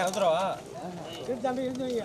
என்ன வந்துடுவா தம்பி இருந்து வைங்க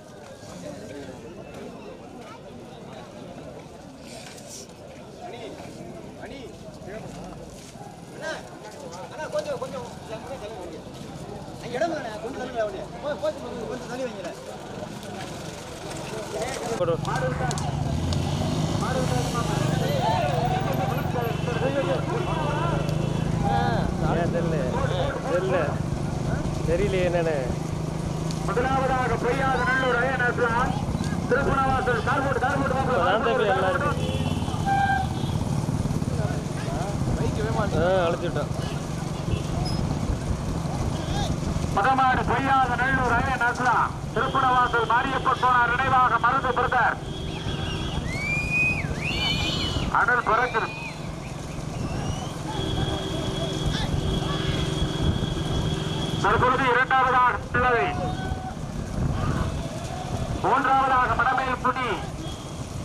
தெரியல தெரியல தெரியலையே என்னன்னு முதலாவதாக பொய்யாத நல்லூர் ஐயனார் திருப்பணவாசல் கார்போட் கார்போட் அதான் தம்பி எல்லாம் இருக்கு ஆ அழைச்சிட்டோம் பதமாடு பொய்யாத நல்லூர் அய ஐயனார் திருப்பணவாசல் மாரியப்ப சோனார் நினைவாக மருந்து பிரதர். அனல் குறைக்குது தற்பொழுது இரண்டாவதாக உள்ளது மூன்றாவதாக மடமையில் புடி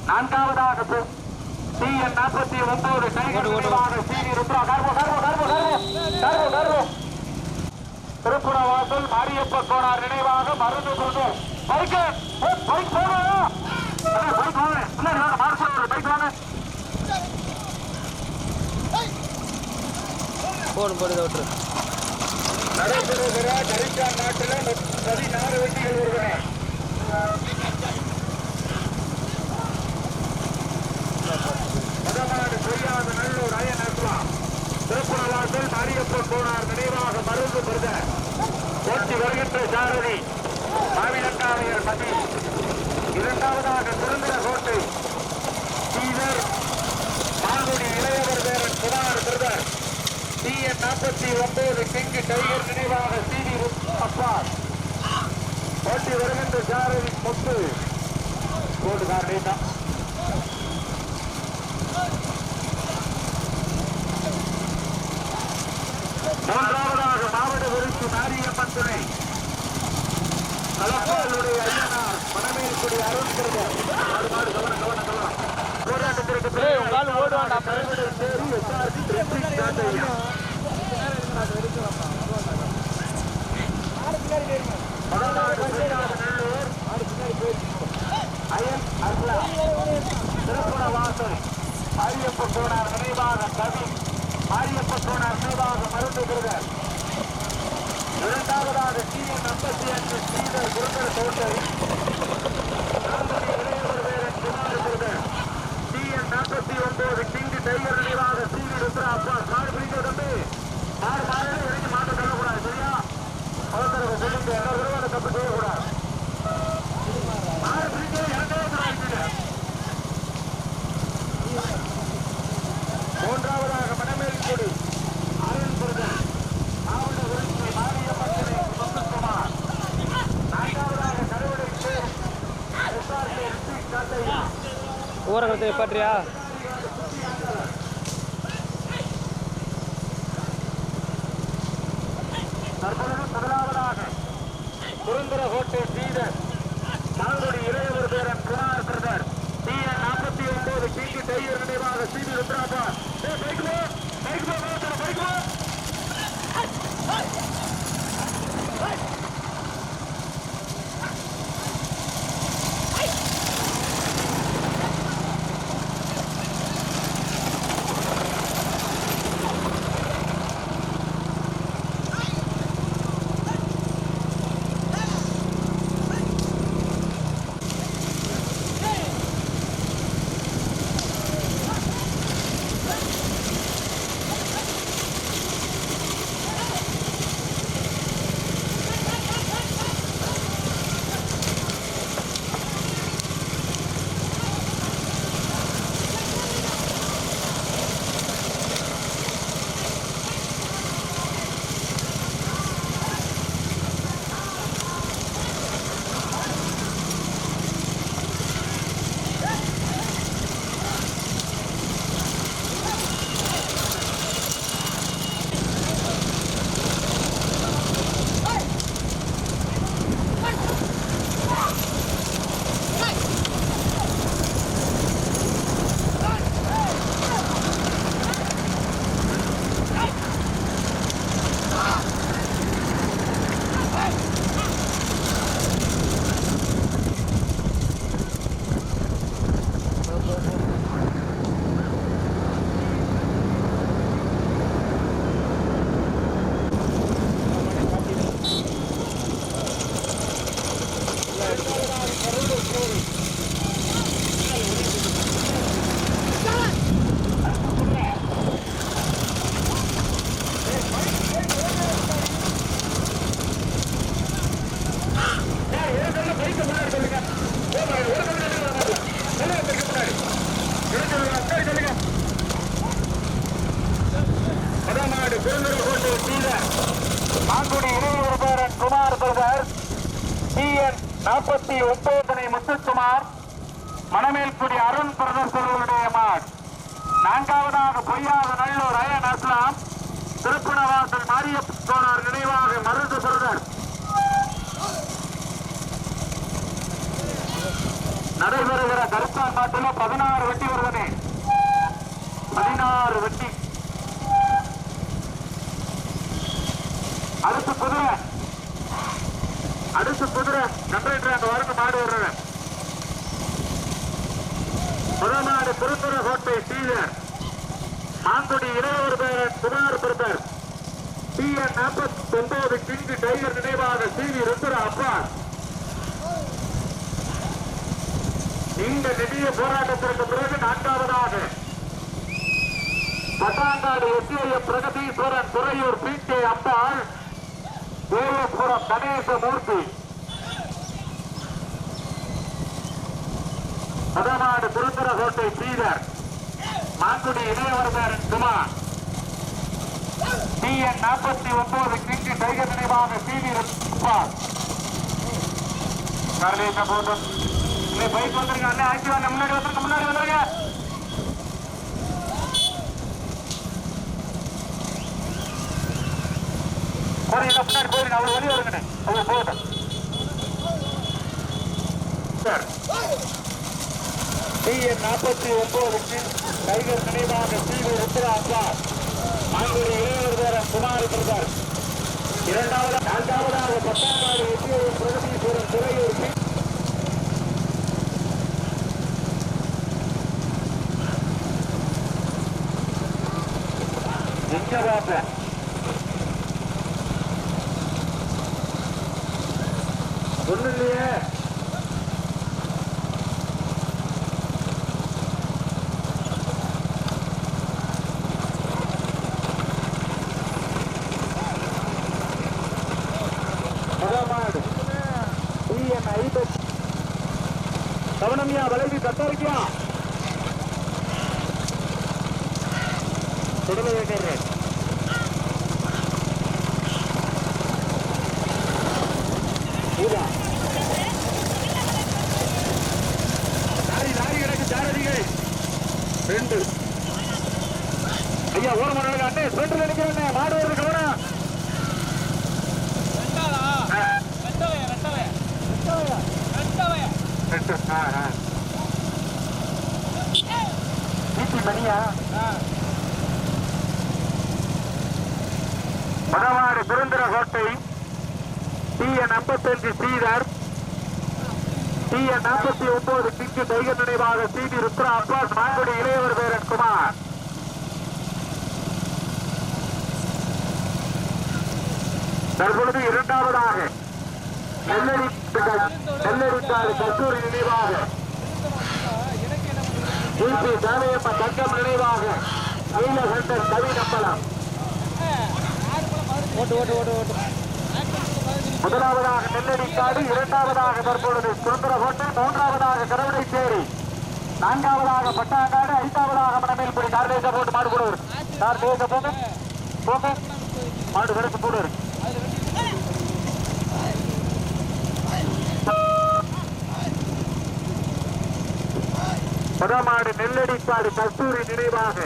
நான்காவதாக டி என் நாற்பத்தி ஒன்பது கைகள் நினைவாக சீனி ருத்ரா. கர்வோ கர்வோ கர்வோ கர்வோ கர்வோ கர்வோ திருப்புர வாசல் மாரியப்ப கோனார் நினைவாக மருந்து கொண்டு பைக்கு பைக்? போகணும் பைக்? வாங்க முன்னாடி வாங்க மார்க் பைக்? வாங்க போன் போடுத விட்டுரு. நடைபெறுகிற கரிச்சான் நாட்டில் பதினாறு வண்டிகள் வருகின்றன முதலாடு பொய்யாத நல்லூர் அயனஸ்லாம் திருப்புணவாசல் மாரியப்பன் போனார் நினைவாக மருந்து பெறுத ஓட்டி வருகின்ற சாரதி மாவிலக்காவையர் மதி இரண்டாவதாக சுதந்திர கோட்டை. சீதர் மாங்குடி இளையவர் பேரன் குமார் பிரதர் டிஎன் நாற்பத்தி ஒன்பது கிங்கு டைகர் நினைவாக சிடி அப்பா ஓட்டி வருகின்ற சாரதி முத்து. கோடுகாரனே தான் மூன்றாவது மாவட்ட விருத்தி மாரியம்மன் துணை கலப்பாளுடைய ஐயனார் பிரதர் மாடு மாடு கவனம் கவனம் கவனம். போராட்டத்திற்கு நல்லூர் அயன் அருளா திருப்புண வாசல் மாரியப்ப கோனார் நினைவாக கவி. மாரியப்ப கோனார் நினைவாக மருந்து இரண்டாவதாக டிஎன் ஐம்பத்தி அஞ்சு ஸ்ரீதர் குருந்தர் தோட்டை இளையவர் வேரன் குமார் பிரதர் டிஎன் நாற்பத்தி ஒன்பது கிங்கு டைகர் நினைவாக சீனி ருத்ரா அப்பா மாடு பிடிக்க தம்பி மாடு மாடு இறங்கி மாட்டு தள்ளக்கூடாது சரியா அவசரம் சொல்லுங்க எல்லாரும் அந்த தப்பு செய்யக்கூடாது மாடு பிடிக்க இறங்கவே கூடாது மூன்றாவதாக மணமேல்குடி அருண் பிரதர் மாவட்ட உறுப்பினர் மாரியம்மன் முத்துக்குமார் நான்காவதாக கருவடை பேர் எஸ்ஆர்கே ரிஷிக் காட்டையா ஊரகத்தை மாரியப்ப நினைவாக மருந்து பெறுதல் நடைபெறுகிற கருப்பான் மாட்டில பதினாறு வெட்டி வருவனே. பதினாறு வெட்டி அடுத்து குதிரை. அடுத்து குதிரை. கண்டக்டர் அந்த வருங்க மாடு வர்றேன் முதல் மாடு திருத்துறை கோட்டை சீதர் மாங்குடி இளையவர் பேரன் குமார் பிரதர் டிஎன் நாற்பத்தி ஒன்பது கிங்கு டைகர் நினைவாக சிவி ருத்ர அப்பா இந்த நெடிய போராட்டத்திற்கு பிறகு நான்காவதாக Pattangadu S A Pragatheeswaran Thuraiyur P K Ambal Devapuram Ganesamoorthy. Muthanadu Thiruththarakottai Seedhar Mangudi Ilayavardhan Kumar. T N நாற்பத்தி ஒன்பது கிங்கு டைகர் நினைவாக சிவி ருத்பால் கரலேச போதும் இல்லை பைக் வந்துருங்க. அண்ணா ஆக்டிவ் முன்னாடி வந்துருங்க முன்னாடி வந்துருங்க. போறீங்க முன்னாடி போயிருங்க. அவ்வளவு வெளியே வருங்கண்ணே. அவ்வளவு போகட்டும் டிஎன் நாற்பத்தி ஒன்பது டைகர் நினைவாக சீவி உத்தரா இரண்டாவது நான்காவதாக பத்தாவது 有点。ஒன்பது கிங்கு நினைவாக சிடி ருத்ரா அப்பாஸ் மாங்குடி இளையவர் பேரன் குமார். தற்பொழுது இரண்டாவதாக நெல்லடிக்காடு கஸ்தூரி நினைவாக. டிபி சாலையப்ப தங்கம் நினைவாக. நீலகண்டன் கவி நம்பலம். ஓட்டு ஓட்டு ஓட்டு ஓட்டு முதலாவதாக நெல்லடிக்காடு இரண்டாவதாக தற்பொழுது சுந்தரகோட்டை மூன்றாவதாக கரவடைச்சேரி நான்காவதாக பட்டாங்காடு ஐந்தாவதாக மணமேல்புரி கார்தேச போட்டு மாடு போடுவர் வரும் கார்தேச போங்க. போங்க. மாடு கணக்கு போடுவர் இருக்கு நெல்லடிப்பாடு கஸ்தூரி நினைவாக.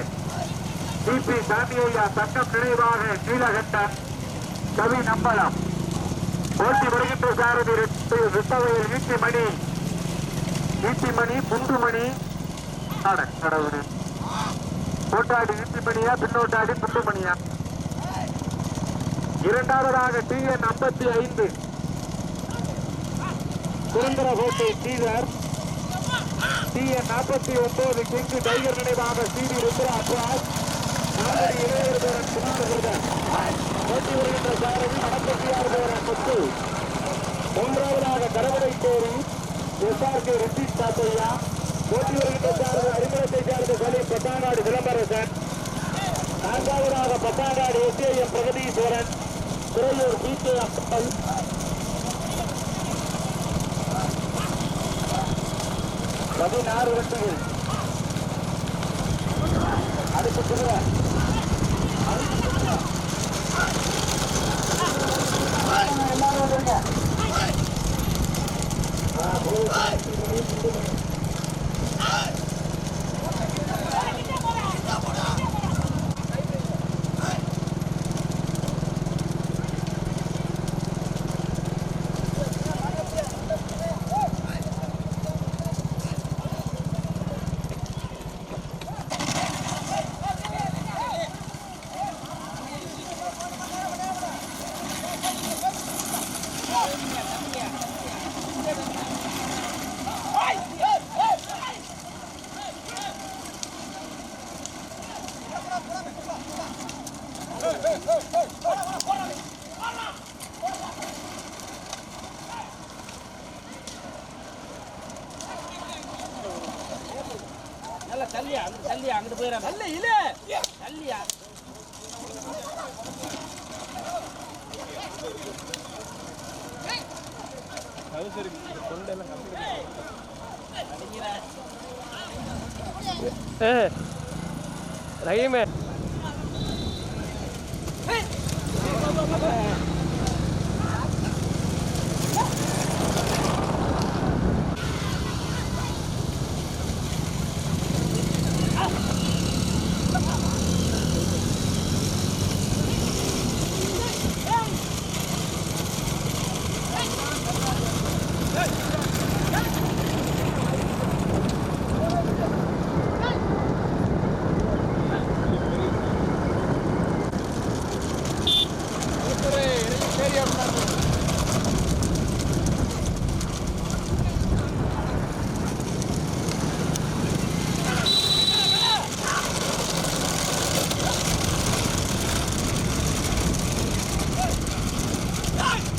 டிபி சாமியையா தங்கம் நினைவாக நீலகண்டன் கவி நம்பலம் போட்டி வருகின்ற சாரதி விட்டவையில் ஈட்டிமணி ஈட்டிமணி புண்டுமணி ஆட கடவுள். போட்டாடி ஈட்டிமணியா பின்னோட்டாடி புண்டுமணியா இரண்டாவதாக டிஎன் ஐம்பத்தி ஐந்து. சுரந்திரகோட்டை ஸ்ரீதர் டிஎன் நாற்பத்தி ஒன்பது கிங்கு டைகர் நினைவாக சிடி ருத்ரா அப்ராஜ் நாகரி இளையவர்தன் குமாரகிருதன் போட்டி வருகின்ற சாரதி மணப்பட்டியார் பேரன் முத்து மூன்றாவதாக கரவடை கோரி எஸ்ஆர்கே ரித்திக் தாத்தையா போட்டி வருகின்ற சார்ந்த அறிமுகத்தை சார்ந்த சொல்லி பத்தாநாடு விளம்பரசன் நான்காவதாக Pathanadu S A M Pragatheeswaran Thuraiyur P K அப்பல் பதினாறு வண்டிகள் அடுத்து சொல்லுவேன் எல்லாரும் வந்துருங்க Yeah. Thank you.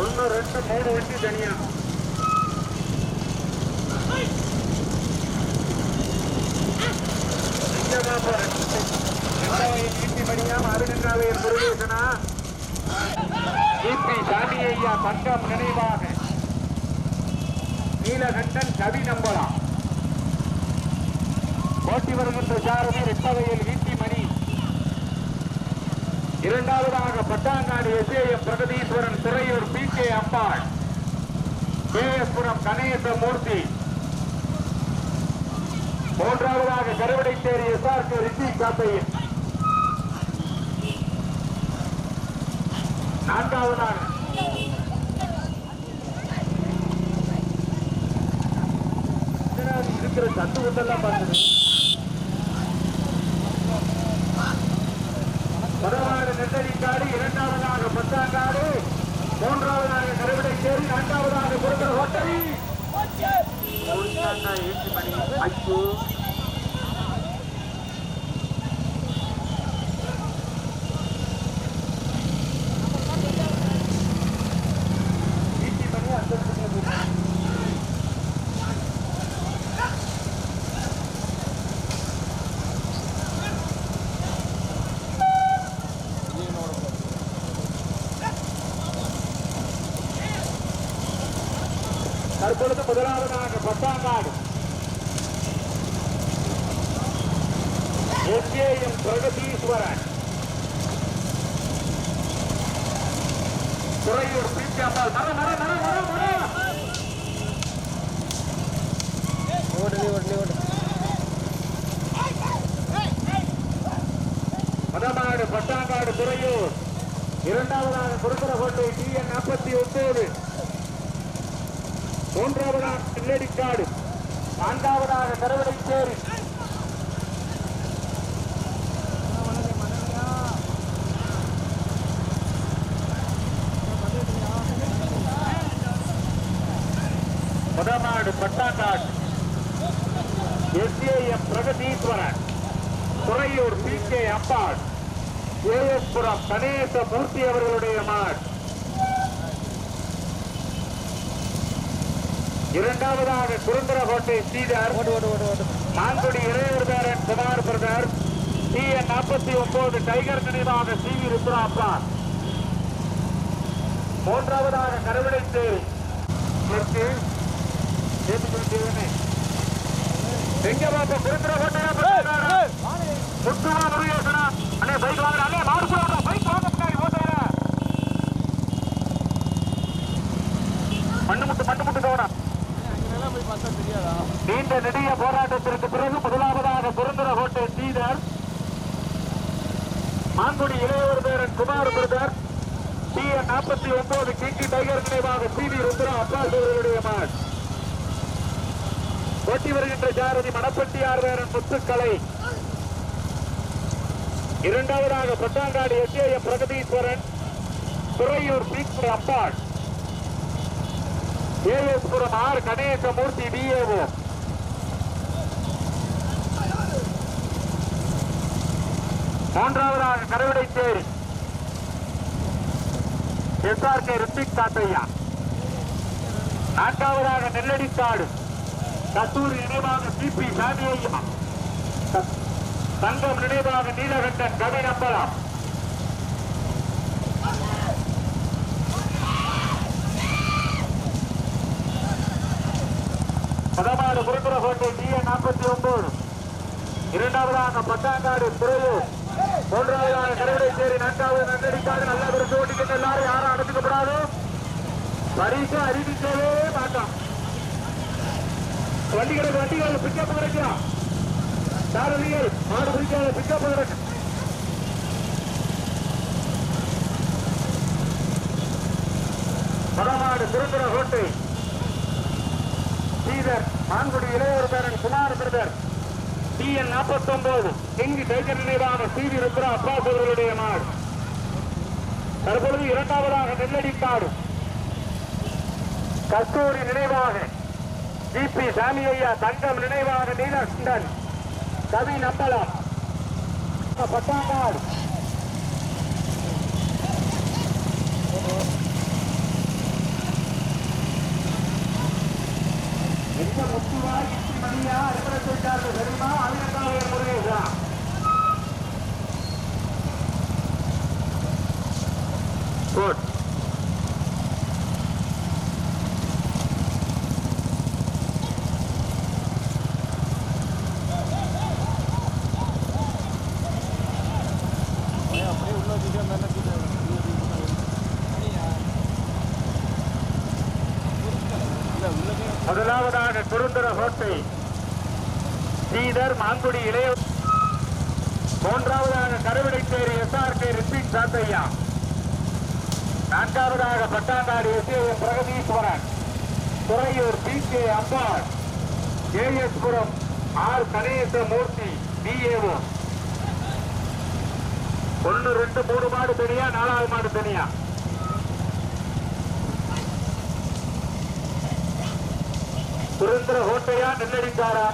ஒன்று ரெண்டு மூணு வண்டி தனியா ஐயா பட்டம் நினைவாக நீலகண்டன் கவி நம்பலாம் போட்டி வருகின்ற சாரதி ரெட்டவையில் வீட்டி மணி. இரண்டாவதாக Pattangadu S A M Pragatheeswaran Thuraiyur P K Ambal. K S Puram Ganesamoorthy. மூன்றாவதாக கருவடைச்சேரி எஸ்ஆர்கே ரிஷி காப்பையில் நான்காவதாக. இருக்கிற சத்து விட்டெல்லாம் பார்த்தது முதலாவது நெல்லடிக்காடு இரண்டாவதாக பத்தாங்காடு மூன்றாவதாக கருவிடைச்சேரி நான்காவதாக குருகர் ஹோட்டல். ஐயோ தற்பொழுது முதலாவதாக பத்தாங்காடு எஸ்ஏஎம் பிரகதீஸ்வரன் துறையூர் பிடிக்காமல் மர மர மர மர மர ஓடு நீ ஓடு நீ ஓடு. மதமாடு பட்டாங்காடு துறையூர் இரண்டாவதாக குருக்கரகோட்டை டிஎன் நாற்பத்தி ஒன்பது. மூன்றாவதாக நெல்லடிக்காடு நான்காவதாக Karuvadaicheri Muthamadu Pattangadu S A M Pragatheeswaran Thuraiyur P K Ambal A S Puram Ganesa Moorthy அவர்களுடைய மாட் இரண்டாவதாக குருந்தரகோட்டை ஸ்ரீதர் மான்குடி இளையர் பேரன் குமார் பிரதர் டி என் நாற்பத்தி ஒன்பது டைகர் நினைவாக சி வி ருத்ராப்பா மூன்றாவதாக கருவிடைத்தேரி தெற்கு எங்க பாப்பா குருந்தரகோட்டையா முத்துவா முருகேசனா அண்ணே பைக் வாங்குற. அண்ணே மாடு போடுற பைக் வாங்க முன்னாடி ஓட்டுற மண்ணு முட்டு மண்ணு முட்டு கவனம் நீண்ட நெடிய போராட்டத்திற்கு பிறகு முதலாவதாக சுதந்திர கோட்டை ஸ்ரீதர் மாங்குடி இளையவர் பேரன் குமார் பிரதர் டி என் நாற்பத்தி ஒன்பது கிங்கி டைகர் நினைவாக சி வி ருத்ரா அப்பாஸ் அவர்களுடைய மாட் ஓட்டி வருகின்ற ஜாரதி மணப்பட்டியார் வேரன் முத்துக்கலை. இரண்டாவதாக பட்டாங்காடு எஸ்ஏஎம் பிரகதீஸ்வரன் துறையூர் பீக்கு அம்பாள். ஏஎஸ்புரம் ஆர் கணேசமூர்த்தி டிஏஓ மூன்றாவதாக கரவிடைச்சேரி எஸ்ஆர்கே ரித்திக் தாத்தையா. நான்காவதாக நெல்லடிக்காடு கத்தூர் நினைவாக சிபி சாமியையா தங்கம் நினைவாக நீலகண்டன் கவி நம்பலாம். பதமாடு முருகரகோட்டை டிஎன் நாற்பத்தி ஒன்பது இரண்டாவதாக பட்டாங்காடு துறையூர் மூன்றாவதாக கருவடைச்சேரி நான்காவது நன்னடிக்காடு நல்ல விருது ஓட்டிக்கிட்டு எல்லாரும் யாரும் அனுப்பிக்கப்படாது பரிசு அறிவிக்கவே மாட்டான் வண்டிகளை வண்டிகள் பிக்கப் கிடைக்கலாம் சாரதிகள் மாடு பிடிக்காத பிக்கப் கிடைக்கும் மதமாடு சுரந்திர கோட்டை ஸ்ரீதர் மான்குடி இளையோர் பேரன் குமார் பிரதர் டிஎன் நாற்பத்தி ஒன்பது கிங்கு டைகர் நினைவான சி வி ருத்ரா அப்பாஸ் அவர்களுடைய நாடு தற்பொழுது இரண்டாவதாக நெல்லடிக்காடு கஸ்தூரி நினைவாக ஜிபி சாமி ஐயா தங்கம் நினைவாக நீலகண்டன். கவி நம்பலம். பட்டாங்காடு எந்த முத்துவா மணியா இருக்கிற சொல்லிட்டார்கள் தெரியுமா? அவினக்காவையர் முருகேசா. குட் அப்படியே உள்ள வச்சுட்டு அந்த முதலாவதாக குருந்தர கோட்டை ஸ்ரீதர் மாங்குடி இளைய மூன்றாவதாக கருவிடைச்சேரி S R K repeat Sathaiya. நான்காவதாக Pattangadu S A M Pragatheeswaran. Thuraiyur P K Ambal. A S Puram R Ganesa Moorthy PAO ஒன்று ரெண்டு மூணு மாடு தனியா நாலாவது மாடு தனியா. சுரேந்திர கோட்டையா நெல்லடிக்காரா?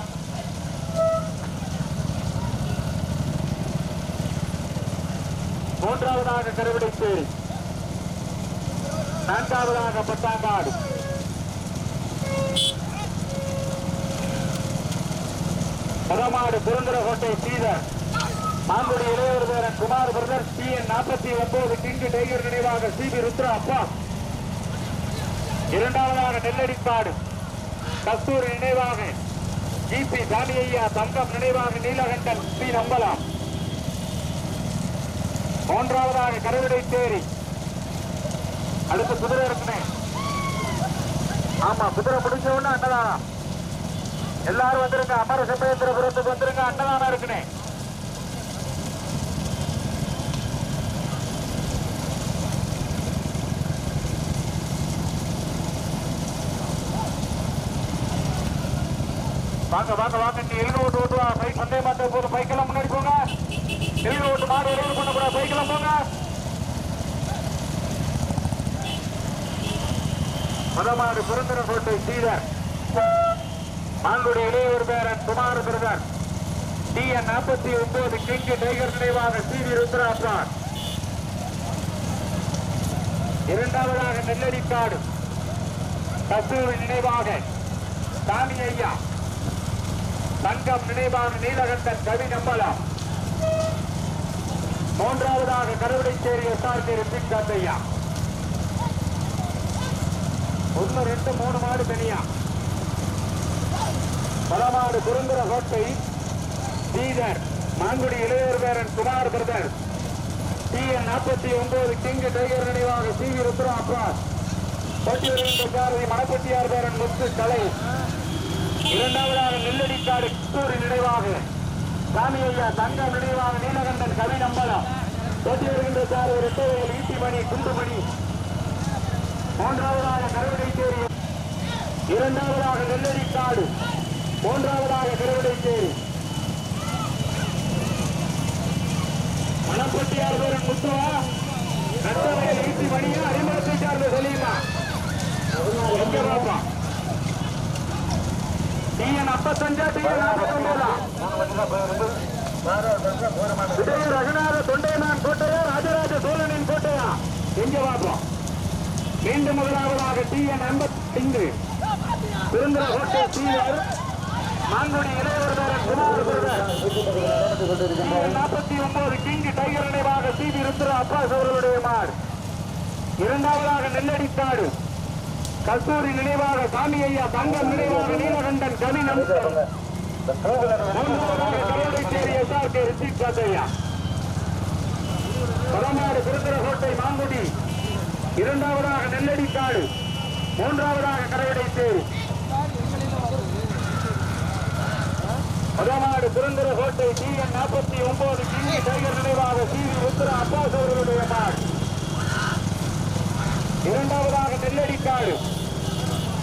மூன்றாவதாக கருவிடைச்சேரி நான்காவதாக பட்டாங்காடு பதமாடு சுரந்திரகோட்டை சீதர். மாங்குடி இளையவர் பேரன் குமார் பிரதர் பி என் நாற்பத்தி ஒன்பது கிங்கு டைகர் நினைவாக சி பி ருத்ரா அப்பா. இரண்டாவதாக நெல்லடிக்காடு. கஸ்தூர் நினைவாக. ஜிபி சாமியையா தங்கம் நினைவாக நீலகண்டன் பி நம்பலாம். மூன்றாவதாக கருவிடை தேரி. அடுத்து குதிரை இருக்குமே. ஆமா குதிரை முடிஞ்ச உடனே அன்னதானம். எல்லாரும் வந்துருங்க. அமர சம்பேந்திரபுரத்துக்கு வந்துருங்க. அன்னதானம் இருக்குனே வாங்க வாங்க வாங்க. நீ எழுந்து ஓட்டு ஓட்டுவா. பைக் வந்தே மாட்டே போதும் பைக்கெல்லாம் முன்னாடி போங்க. எழுந்து ஓட்டு மாடு எழுந்து பண்ணக்கூடாது. பைக்கெல்லாம் போங்க. மதமாடு சுரந்திரன் சீதர். மாங்குடி இளையோர் பேரன் குமார் பிரதர். டிஎன் நாற்பத்தி ஒன்பது கிங்கு டைகர் நினைவாக சி வி ருத்ராசான் இரண்டாவதாக நெல்லடிக்காடு கஸ்தூரி நினைவாக சாமி ஐயா. தங்கம் நினைவான நீலகண்டன் கவி நம்பலா மூன்றாவதாக கருவடைச்சேரி எஸ்ஆர்கே ரிப்பின் காத்தையா. ஒன்று ரெண்டு மூணு மாடு தனியா. பலமாடு குருந்திர கோட்டை ஸ்ரீதர் மாங்குடி இளையர் பேரன் குமார் பிரதர். டிஎன் நாற்பத்தி ஒன்பது கிங் டைகர் நினைவாக சி வி ருத்ரா அப்ராஸ். போட்டி வருகின்ற சாரதி மணப்பட்டியார் பேரன் முத்து கலை. இரண்டாவதாக நெல்லடிக்காடு கித்தூரி நினைவாக சாமி ஐயா தங்கம் நினைவாக நீலகண்டன் கவி நம்பலம் போட்டி வருகின்ற சார் ஒரு எட்டவையில் ஈட்டிமணி குண்டுமணி. மூன்றாவதாக கருவடை தேரி இரண்டாவதாக நெல்லடிக்காடு. மூன்றாவதாக கருவடை தேரி மணப்பட்டியார் பேரன் முத்துவா. நட்டவையில் ஈட்டிமணியா அறிமுகத்தை சார்ந்த செலீமா எங்க பாப்பா? டிஎன் அப்பத்தஞ்சா டிஎன் நாற்பத்தொன்பதா விஜய ரகுநாத தொண்டைமான் கோட்டையா ராஜராஜ சோழனின் கோட்டையா? எங்க பார்ப்போம் மீண்டும் முதலாவதாக டிஎன் ஐம்பத்தைந்து சுதந்திர கோட்டை சீவர் மாங்குடி இளையவர்தரன் குமார் நாற்பத்தி ஒன்பது கிங் டைகர் நினைவாக சிபி ருத்ர அப்பாஸ் அவர்களுடைய மாடு இரண்டாவதாக நெல்லடித்தாடு. கஸ்தூரி நினைவாக சாமி ஐயா தங்கம் நினைவாக நீலகண்டன் கவினம் மூன்றாவதாக கருவடைச்சேரி திருத்திரகோட்டை மாங்குடி. இரண்டாவதாக நெல்லடிக்காடு மூன்றாவதாக கரவடைச்சேரி பரமாடு திருந்திரகோட்டை டிஎன் நாற்பத்தி ஒன்பது கிண்ணி டைகர் நினைவாக சி வி ருத்ர அப்பாஸ் அவர்களுடைய மாடு. இரண்டாவதாக நெல்லடிக்காடு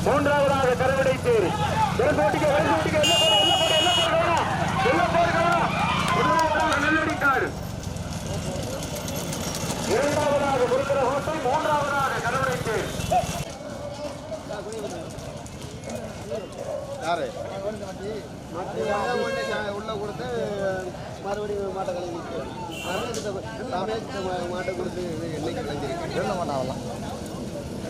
மூன்றாவதாக கருவடைத்தேரி. பெருந்தோட்டிக்கு பெருந்தோட்டிக்கு எல்ல போடு எல்ல போடு எல்ல போடு வேணாம் எல்ல போடு வேணாம் முதலாவதாக நெல்லடிக்காடு இரண்டாவதாக முருகர ஹோட்டல் மூன்றாவதாக கருவடைத்தேரி. யாரு? உள்ள கொடுத்து மறுபடியும் மாட்டை ரமேஷ் மாட்டை கொடுத்து என்னைக்கு கலந்திருக்கு என்ன பண்ணாவலாம்